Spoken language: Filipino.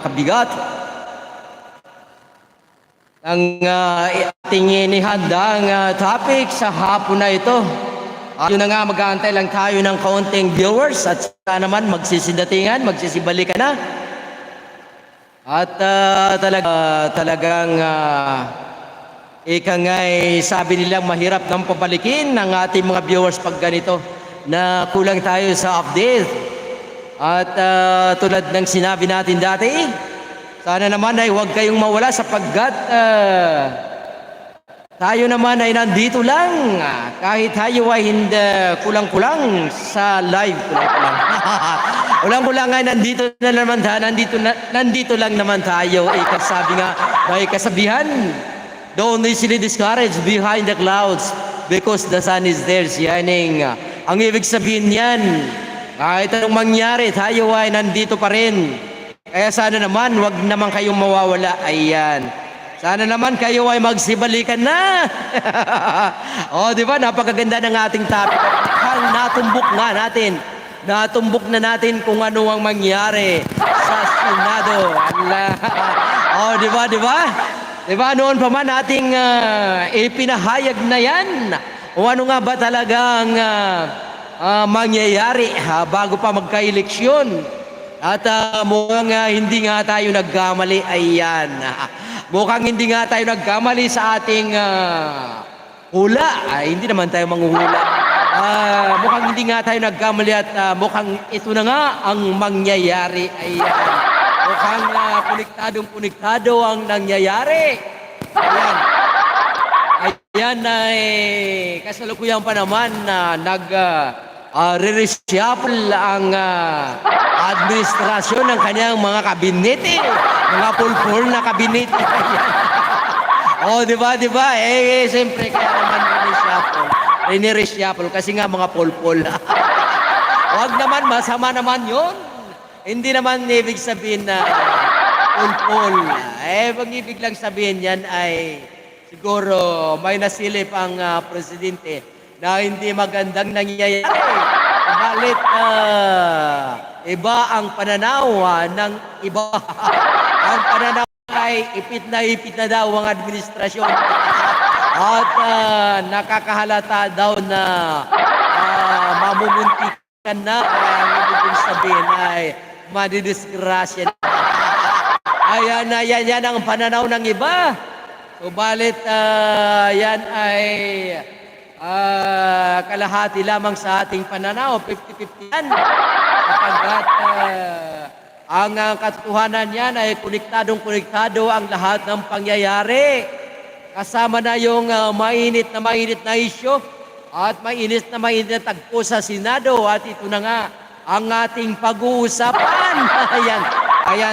kabigat. Ang uh, ating inihandang uh, topic sa hapon na ito. Uh, yun na nga, mag-aantay lang tayo ng kaunting viewers at saka naman magsisidatingan, magsisibalikan na. At uh, talaga, talagang uh, ika nga'y sabi nilang mahirap nang pabalikin ng ating mga viewers pag ganito na kulang tayo sa update. At uh, tulad ng sinabi natin dati, sana naman ay huwag kayong mawala sapagkat uh, tayo naman ay nandito lang. Kahit tayo ay hindi kulang-kulang sa live. Kulang-kulang. Kulang-kulang ay nandito na naman tayo. Nandito, na, nandito lang naman tayo. Eh, kasabi nga, may kasabihan. Don't easily discouraged behind the clouds because the sun is there shining. Ang ibig sabihin niyan, kahit anong mangyari, tayo ay nandito pa rin. Kaya sana naman, wag naman kayong mawawala. Ayan. Sana naman kayo ay magsibalikan na. o, di ba? Napakaganda ng ating topic. Hal natumbok nga natin. Natumbok na natin kung ano ang mangyari sa Senado. O, di ba? Di ba? Di ba? Noon pa man ating uh, ipinahayag na yan. O ano nga ba talagang uh, uh, mangyayari ha, bago pa magka-eleksyon. At uh, mukhang uh, hindi nga tayo nagkamali. Ayan. Mukhang hindi nga tayo nagkamali sa ating uh, hula. Ay, hindi naman tayo manghuhula. Uh, mukhang hindi nga tayo nagkamali at uh, mukhang ito na nga ang mangyayari. Ayan. Mukhang uh, konektadong konektado ang nangyayari. Ayan. Ayan ay kasalukuyan pa naman na nag uh, uh, re-reshuffle ang uh, administrasyon ng kanyang mga kabinete. Mga pulpul na kabinete. oh, di ba, di ba? Eh, eh siyempre, kaya naman re-reshuffle. Re-reshuffle kasi nga mga pulpul. Huwag naman, masama naman yon. Hindi naman ibig sabihin na pulpul. Eh, pag ibig lang sabihin yan ay siguro may nasilip ang uh, presidente na hindi magandang nangyayari. Balit uh, iba ang pananaw uh, ng iba. ang pananaw ay ipit na ipit na daw ang administrasyon. At uh, nakakahalata daw na uh, mamumuntikan na ang ibig sabihin ay madidisgrasya na. Ayan, ayan, yan ang pananaw ng iba. Subalit, uh, yan ay uh, kalahati lamang sa ating pananaw, 50-50 yan. Sapagkat uh, ang uh, katotohanan yan ay konektadong-konektado ang lahat ng pangyayari. Kasama na yung uh, mainit na mainit na isyo at mainit na mainit na tagpo sa Senado at ito na nga ang ating pag-uusapan. Ayan.